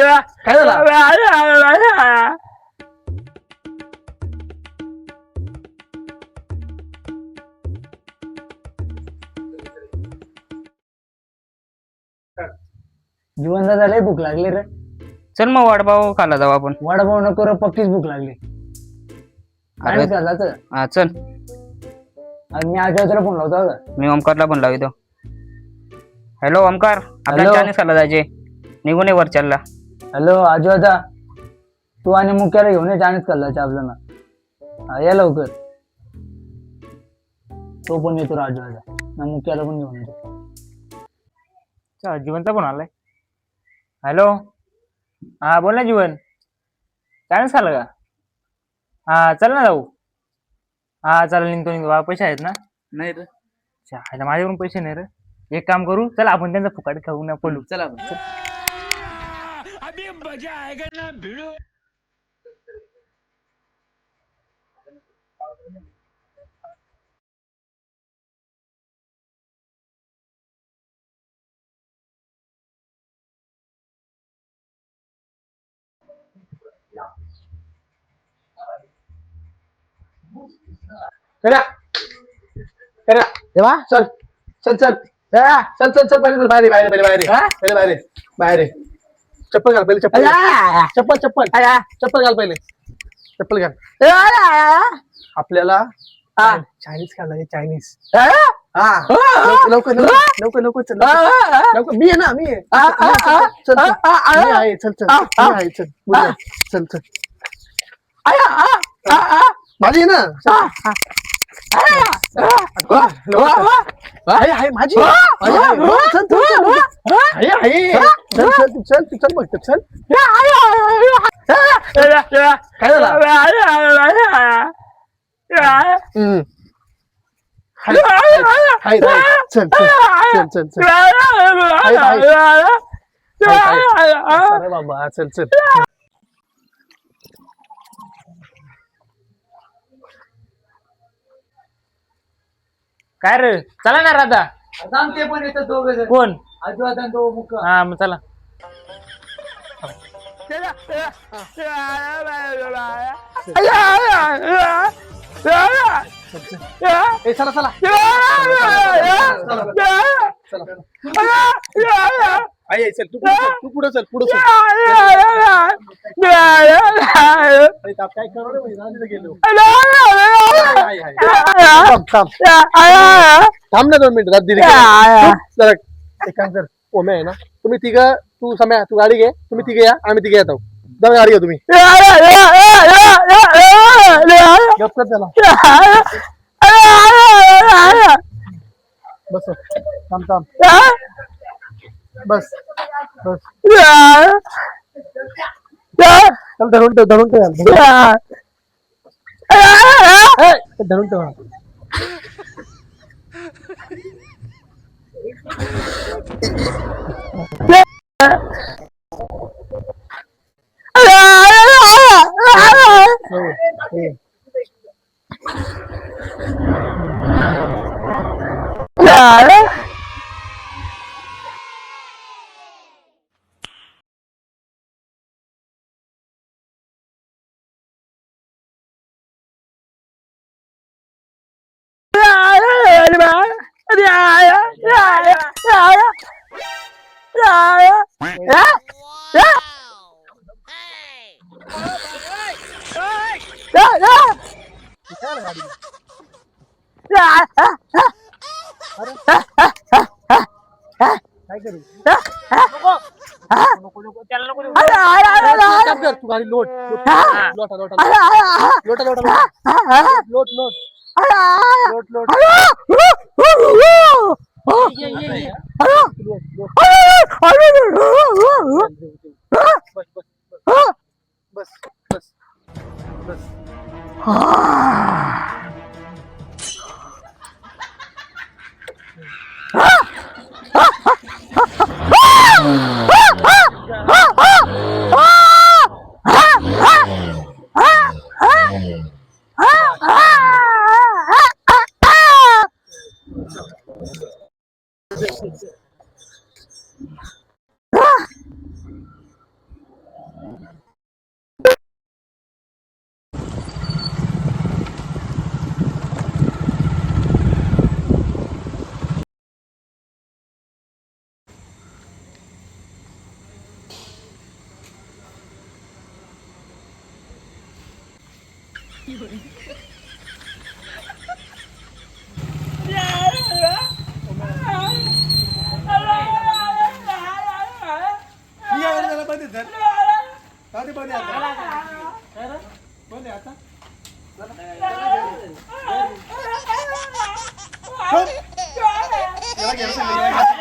काय झालं जीवन दादा भूक लागली रे. चल मग वडापाव खायला जाऊ आपण. वडापाव नको रे पक्कीच भूक लागली. अरे आणि हा चल. आणि मी आजोबाला फोन लावतो. मी ओमकारला पण लावितो. हॅलो ओमकार. आपल्या Hello. चायनीज खायला जायचे निघून ये वरच्याला. हॅलो आजू आता तू आणि मुक्याला घेऊन ये खाल्ला आपल्याला हा या लवकर. तो पण येतो राजू आता ना मुक्याला पण घेऊन येतो. जीवनचा फोन आलाय. हॅलो. हा बोल ना जीवन. चायनीज खाल्लं का? हा चल ना जाऊ. हा चालेल निघतो निघतो. बाबा पैसे आहेत ना? नाही रे. माझ्याकडून पैसे नाही रे. एक काम करू चल आपण त्यांचा फुकाट खाऊ ना पडू चला करा करा तेव्हा चल चल चल चल चल चल बाहेर ये, बाहेर ये, बाहेर ये. हा? बाहेर ये, बाहेर ये. चप्पल घाल पहिले चप्पल. घाल. चप्पल चप्पल. चप्पल घाल पहिले. चप्पल घाल. आपल्याला चायनीज खायला आहे, चायनीज हा? लवकर लवकर लवकर लवकर लवकर चल लवकर. लवकर. मी आहे ना मी आहे. चल, चल, चल. मी आहे चल चल. मी आहे चल. बोल. चल चल. माझी आहे ना. आहे आहे माझी. आहे, आहे. लवकर, चल चल चल लवकर. आहे आहे चल चल तू चल. बघ चल काय झालं? हम्म. हाय, हाय, हाय. चल चल चल चल चल. हाय, हाय. अरे बाबा चल चल. काय रे? चला ना राधा. ते पण येतात दोघं जण. कोण? आजू आता तो मुक हा मग चला. ए चला चला आई आई, चल तू पुढं चल तू पुढं चल पुढं चल. अरे ताप काय करू रे भाई, रात्रीला गेलो. हाय, हाय, हाय. थांब थांब थांब ना दोन मिनिट रात दिली जरा एक काम कर ओमे आहे ना तुम्ही तिघ तू सम्या तू गाडी घे तुम्ही तिघे या आम्ही तिघे येतो जाऊ गाडी घ्या तुम्ही गप कर त्याला बस थांब थांब बस बस चल धरून ठेव धरून ठेव यार. ए, धरून ठेव हो, हे. काय करू नको नको त्याला नको 이거를 बंद धर दादी बंद आता बंद आता ठेव